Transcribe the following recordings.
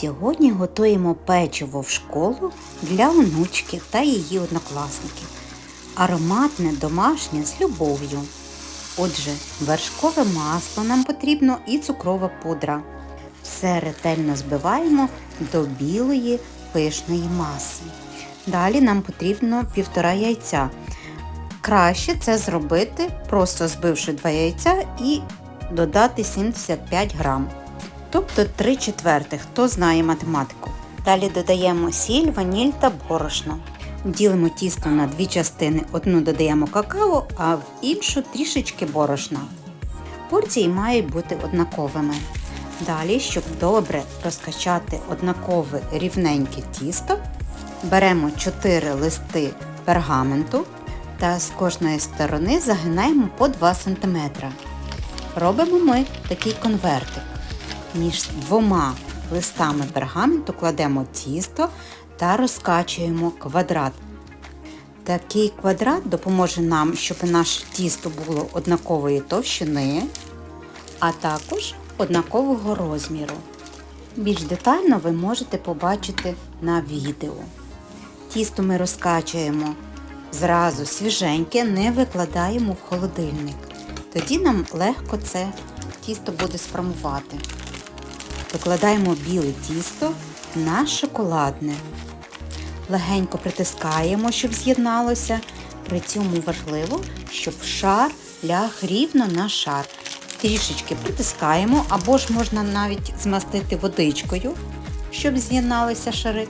Сьогодні готуємо печиво в школу для онучки та її однокласників. Ароматне, домашнє з любов'ю. Отже, вершкове масло нам потрібно і цукрова пудра. Все ретельно збиваємо до білої пишної маси. Далі нам потрібно півтора яйця. Краще це зробити, просто збивши два яйця і додати 75 грам. Тобто 3 четвертих, хто знає математику. Далі додаємо сіль, ваніль та борошно. Ділимо тісто на дві частини. Одну додаємо какао, а в іншу трішечки борошна. Порції мають бути однаковими. Далі, щоб добре розкачати однакове рівненьке тісто, беремо 4 листи пергаменту та з кожної сторони загинаємо по 2 см. Робимо ми такий конвертик. Між двома листами пергаменту кладемо тісто та розкачуємо квадрат. Такий квадрат допоможе нам, щоб наше тісто було однакової товщини, а також однакового розміру. Більш детально ви можете побачити на відео. Тісто ми розкачуємо зразу свіженьке, не викладаємо в холодильник. Тоді нам легко це тісто буде сформувати. Викладаємо біле тісто на шоколадне. Легенько притискаємо, щоб з'єдналося. При цьому важливо, щоб шар ляг рівно на шар. Трішечки притискаємо, або ж можна навіть змастити водичкою, щоб з'єдналися шари.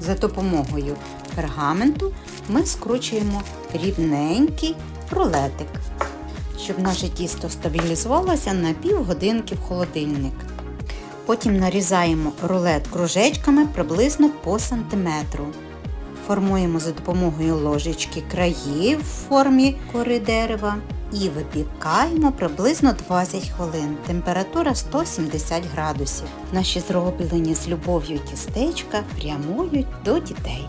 За допомогою пергаменту ми скручуємо рівненький рулетик, щоб наше тісто стабілізувалося на півгодинки в холодильник. Потім нарізаємо рулет кружечками приблизно по сантиметру. Формуємо за допомогою ложечки краї в формі кори дерева і випікаємо приблизно 20 хвилин. Температура 170 градусів. Наші зроблені з любов'ю тістечка прямують до дітей.